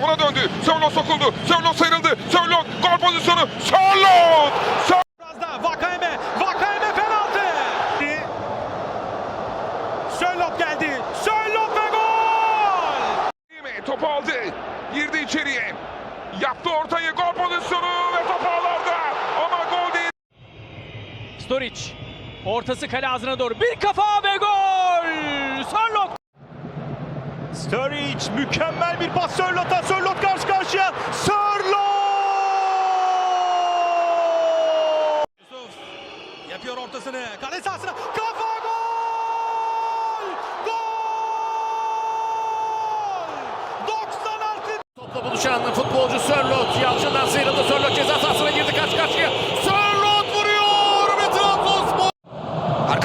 Ona döndü. Sörlot sokuldu. Sörlot sıyrıldı. Sörlot gol pozisyonu. Sörlot! Sörlot! Biraz da Vakayeme. Vakayeme penaltı. Sörlot geldi. Sörlot ve gol. Topu aldı. Girdi içeriye. Yaptı ortayı. Gol pozisyonu ve top ağlarda. Ama gol değil. Storic. Ortası kale ağzına doğru. Bir kafa ve gol! Sörlot Sturridge mükemmel bir pas Sörlot'a. Sörlot karşı karşıya. Sörlot! Yusuf yapıyor ortasını. Kale sahasına. Kafa gol! Gol! 90 artı Topla buluşan futbolcu Sörlot. Yalçın'dan sıyrıldı. Sörlot ceza sahasına girdi karşı karşıya. Sörlot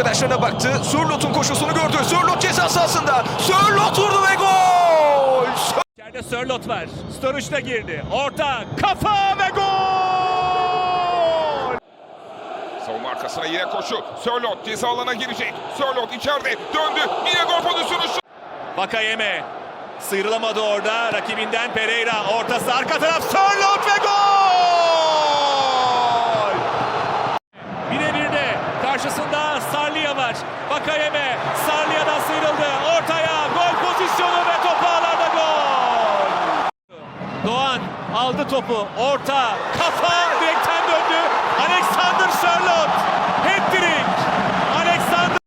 Arkadaşlarına baktı. Sörlot'un koşusunu gördü. Sörlot ceza sahasında. Sörlot vurdu ve gol! İçeride Sörlot var. Sturridge de girdi. Orta, kafa ve gol! Savunma arkasına yine koşu. Sörlot ceza alana girecek. Sörlot içeride döndü. Yine gol pozisyonu. Vakayeme sıyrılamadı orada. Rakibinden Pereira. Ortası arka taraf Sörlot ve gol! Vakayeme Sarlia'dan sıyrıldı. Ortaya gol pozisyonu ve top ağlarda gol. Doğan aldı topu. Orta kafa direkten döndü. Alexander Sörlot. Hat-trick. Alexander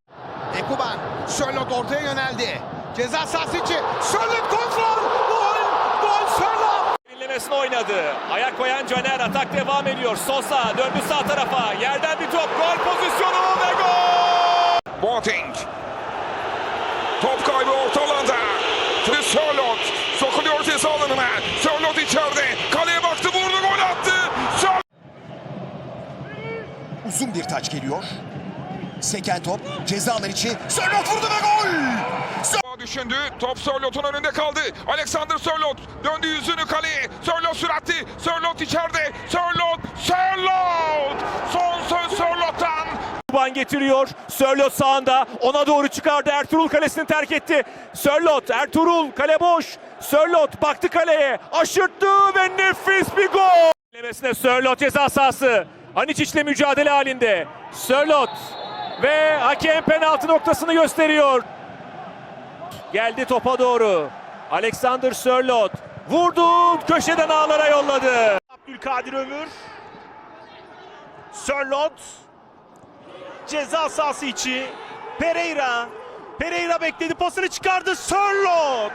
Ekuban, Sörlot ortaya yöneldi. Ceza sahası içi, Sörlot kontrol, gol, gol Sörlot. Derinlemesine oynadı. Ayak koyan Caner atak devam ediyor. Sosa döndü sağ tarafa. Yerden bir top. Gol pozisyonu ve gol. Boateng. Top kaybı orta alanda. Ve Sörlot sokuluyor ceza alanına. Sörlot içeride. Kaleye baktı vurdu gol attı. Sörlot. Uzun bir taç geliyor. Seken top ceza alan içi. Sörlot vurdu ve gol! Düşündü. Top Sörlot'un önünde kaldı. Alexander Sörlot döndü yüzünü kaleye. Sörlot süratli. Sörlot içeride. Sörlot. Kuban getiriyor. Sörlot sağında. Ona doğru çıkardı. Ertuğrul kalesini terk etti. Sörlot, Ertuğrul kale boş. Sörlot baktı kaleye. Aşırttı ve nefis bir gol. Lemesine Sörlot ceza sahası. Aniçiç'le mücadele halinde. Sörlot ve hakem penaltı noktasını gösteriyor. Geldi topa doğru. Alexander Sörlot vurdu. Köşeden ağlara yolladı. Abdülkadir Ömür. Sörlot. Ceza sahası içi. Pereira. Pereira bekledi pasını çıkardı. Sörlot.